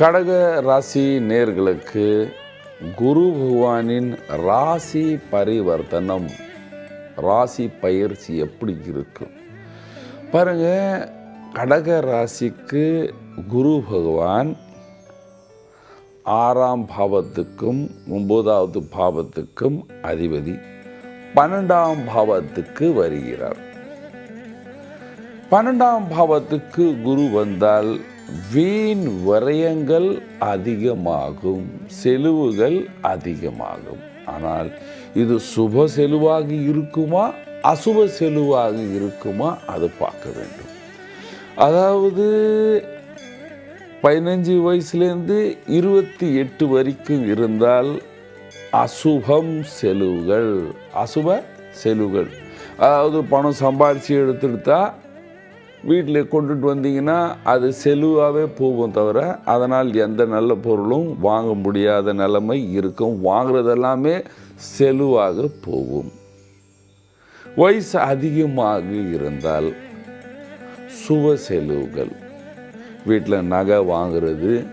கடக ராசி நேர்களுக்கு குரு பகவானின் ராசி பரிவர்த்தனம் ராசி பயிற்சி எப்படி இருக்கும் பாருங்க கடக ராசிக்கு குரு பகவான் ஆறாம் பாவத்துக்கும் ஒன்பதாவது பாவத்துக்கும் அதிபதி பன்னெண்டாம் பாவத்துக்கு வருகிறார். பன்னெண்டாம் பாவத்துக்கு குரு வந்தால் வீண் விரயங்கள் அதிகமாகும் செலவுகள் அதிகமாகும். ஆனால் இது சுப செலுவாக இருக்குமா அசுப செலவாக இருக்குமா அது பார்க்க வேண்டும். அதாவது பதினஞ்சு வயசுலேருந்து இருபத்தி எட்டு வரைக்கும் இருந்தால் அசுபம் செலவுகள் அசுப செலவுகள். அதாவது பணம் சம்பாதிச்சு எடுத்துக்கிட்டா வீட்டில் கொண்டுட்டு வந்தீங்கன்னா அது செலுவாகவே போகும் தவிர அதனால் எந்த நல்ல பொருளும் வாங்க முடியாத நிலைமை இருக்கும். வாங்குறதெல்லாமே செலுவாக போகும். வயசு அதிகமாக இருந்தால் சுப செலவுகள். வீட்டில் நகை வாங்குறது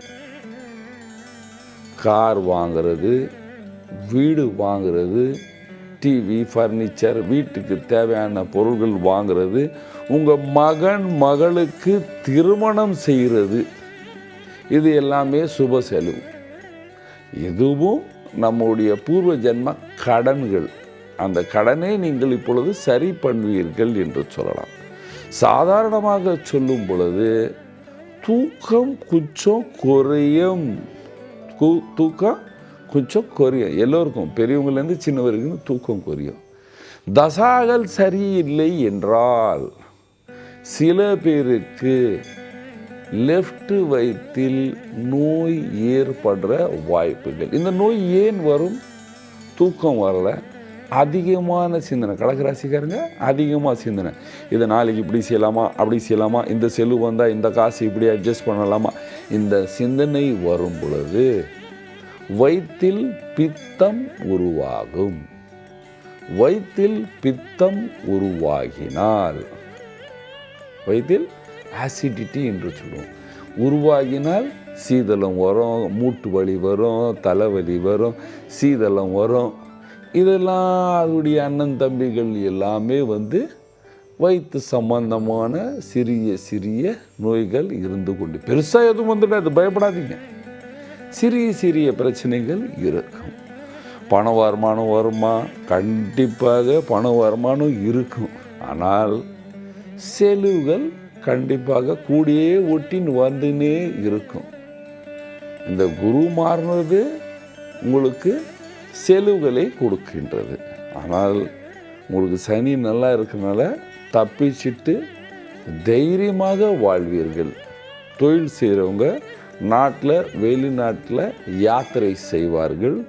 கார் வாங்கிறது வீடு வாங்குறது டிவி ஃபர்னிச்சர் வீட்டுக்கு தேவையான பொருள்கள் வாங்குறது உங்கள் மகன் மகளுக்கு திருமணம் செய்கிறது இது எல்லாமே சுப செலவு. இதுவும் நம்முடைய பூர்வ ஜென்ம கடன்கள். அந்த கடனை நீங்கள் இப்பொழுது சரி பண்ணுவீர்கள் என்று சொல்லலாம். சாதாரணமாக சொல்லும் பொழுது தூக்கம் குச்சம் குறையும். தூக்கம் கொஞ்சம் குறையும். எல்லோருக்கும் பெரியவங்கலேருந்து சின்ன வரைக்கும் தூக்கம் குறையும். தசாகள் சரியில்லை என்றால் சில பேருக்கு லெஃப்ட் வயிற்றில் நோய் ஏற்படுற வாய்ப்புகள். இந்த நோய் ஏன் வரும்? தூக்கம் வரல. அதிகமான சிந்தனை. கடகராசிக்காரங்க அதிகமாக சிந்தனை. இதை நாளைக்கு இப்படி செய்யலாமா? அப்படி செய்யலாமா? இந்த செலவு வந்தால் இந்த காசு இப்படி அட்ஜஸ்ட் பண்ணலாமா? இந்த சிந்தனை வரும் பொழுது வயிற்றில் பித்தம் உருவாகும். வயிற்றில் பித்தம் உருவாகினால். வயிற்றில் ஆசிடிட்டி என்று சொல்லுவோம். உருவாகினால் சீதளம் வரும் மூட்டு வலி வரும் தலைவலி வரும் சீதளம் வரும். இதெல்லாம் அதனுடைய அண்ணன் தம்பிகள் எல்லாமே வந்து வயிற்று சம்பந்தமான சிறிய சிறிய நோய்கள் இருந்து கொண்டு பெருசாக எதுவும் வந்துடாது பயப்படாதீங்க. சிறிய சிறிய பிரச்சனைகள் இருக்கும். பண வருமானம் வருமா? கண்டிப்பாக பண வருமானம் இருக்கும். ஆனால் செலவுகள் கண்டிப்பாக கூடியே ஒட்டின்னு வந்துனே இருக்கும். இந்த குரு மாறினது உங்களுக்கு செலவுகளை கொடுக்கின்றது. ஆனால் உங்களுக்கு சனி நல்லா இருக்கனால தப்பிச்சிட்டு தைரியமாக வாழ்வீர்கள். தொழில் செய்கிறவங்க நாட்டில் வெளிநாட்டில் யாத்திரை செய்வார்கள்.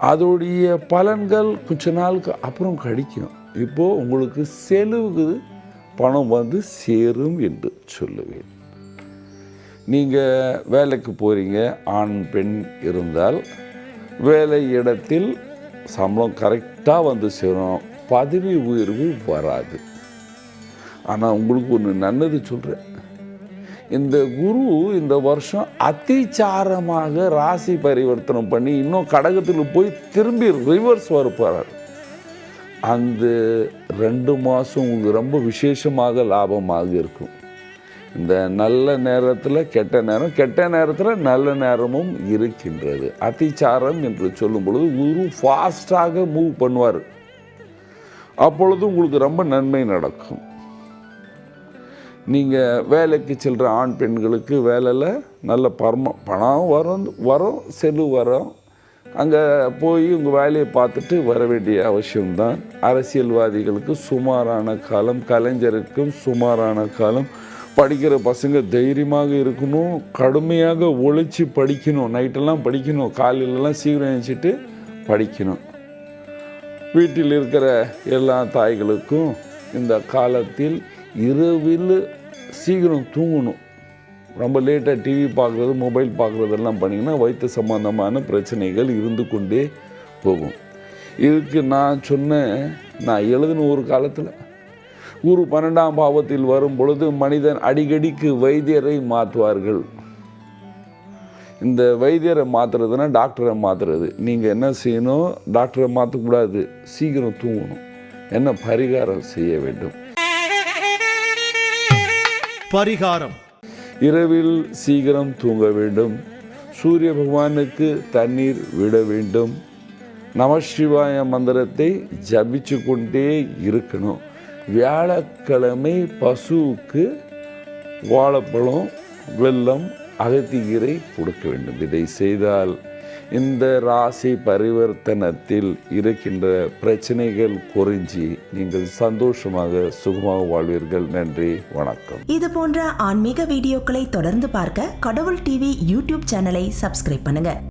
அதோடைய பலன்கள் கொஞ்ச நாளுக்கு அப்புறம் கிடைக்கும் இப்போது உங்களுக்கு செலவுக்கு பணம் வந்து சேரும் என்று சொல்லுவேன். நீங்கள் வேலைக்கு போகிறீங்க ஆண் பெண் இருந்தால் வேலை இடத்தில் சம்பளம் கரெக்டாக வந்து சேரும். பதவி உயர்வு வராது. ஆனால் உங்களுக்கு ஒன்று நல்லது சொல்கிறேன் இந்த குரு இந்த வருஷம் அதிச்சாரமாக ராசி பரிவர்த்தனம் பண்ணி இன்னும் கடகத்தில் போய் திரும்பி ரிவர்ஸ் வரப்போகிறார் அந்த ரெண்டு மாதம் உங்களுக்கு ரொம்ப விசேஷமாக லாபமாக இருக்கும். இந்த நல்ல நேரத்தில் கெட்ட நேரம் கெட்ட நேரத்தில் நல்ல நேரமும் இருக்கின்றது. அதிச்சாரம் என்று சொல்லும் பொழுது குரு ஃபாஸ்டாக மூவ் பண்ணுவார். அப்பொழுது உங்களுக்கு ரொம்ப நன்மை நடக்கும். நீங்கள் வேலைக்கு செல்கிற ஆண் பெண்களுக்கு வேலையில் நல்ல பரம பணம் வரும் வரும் செலவு வரும். அங்கே போய் உங்கள் வேலையை பார்த்துட்டு வர வேண்டிய அவசியம்தான். அரசியல்வாதிகளுக்கு சுமாரான காலம் கலைஞருக்கும் சுமாரான காலம். படிக்கிற பசங்க தைரியமாக இருக்கணும் கடுமையாக ஒழிச்சு படிக்கணும். நைட்டெல்லாம் படிக்கணும் காலையிலலாம் சீக்கிரம் எழுச்சிட்டு படிக்கணும். வீட்டில் இருக்கிற எல்லா தாய்களுக்கும் இந்த காலத்தில் இரவில் சீக்கிரம் தூங்கணும். ரொம்ப லேட்டாக டிவி பார்க்குறது மொபைல் பார்க்குறதெல்லாம் பண்ணிங்கன்னா வயிற்று சம்பந்தமான பிரச்சனைகள் இருந்து கொண்டே போகும். இதுக்கு நான் சொன்னேன் நான் எழுதின ஒரு காலத்தில். குரு பன்னெண்டாம் பாவத்தில் வரும் பொழுது மனிதன் அடிக்கடிக்கு வைத்தியரை மாற்றுவார்கள். இந்த வைத்தியரை மாற்றுறதுன்னா டாக்டரை மாற்றுறது நீங்கள் என்ன செய்யணும்? டாக்டரை மாற்றக்கூடாது சீக்கிரம் தூங்கணும். என்ன பரிகாரம் செய்ய வேண்டும்? பரிகாரம். இரவில் சீக்கிரம் தூங்க வேண்டும். சூரிய பகவானுக்கு தண்ணீர் விட வேண்டும். நமசிவாய மந்திரத்தை ஜபிச்சு கொண்டே இருக்கணும். வியாழக்கிழமை பசுவுக்கு வாழைப்பழம் வெல்லம் அகத்திக்கீரை கொடுக்க வேண்டும். இதை செய்தால் இந்த ராசி பரிவர்த்தனத்தில் இருக்கின்ற பிரச்சனைகள் குறிஞ்சி நீங்கள் சந்தோஷமாக சுகமாக வாழ்வீர்கள். நன்றி வணக்கம். இது போன்ற ஆன்மீக வீடியோக்களை தொடர்ந்து பார்க்க கடவுள் டிவி யூடியூப் சேனலை சப்ஸ்கிரைப் பண்ணுங்க.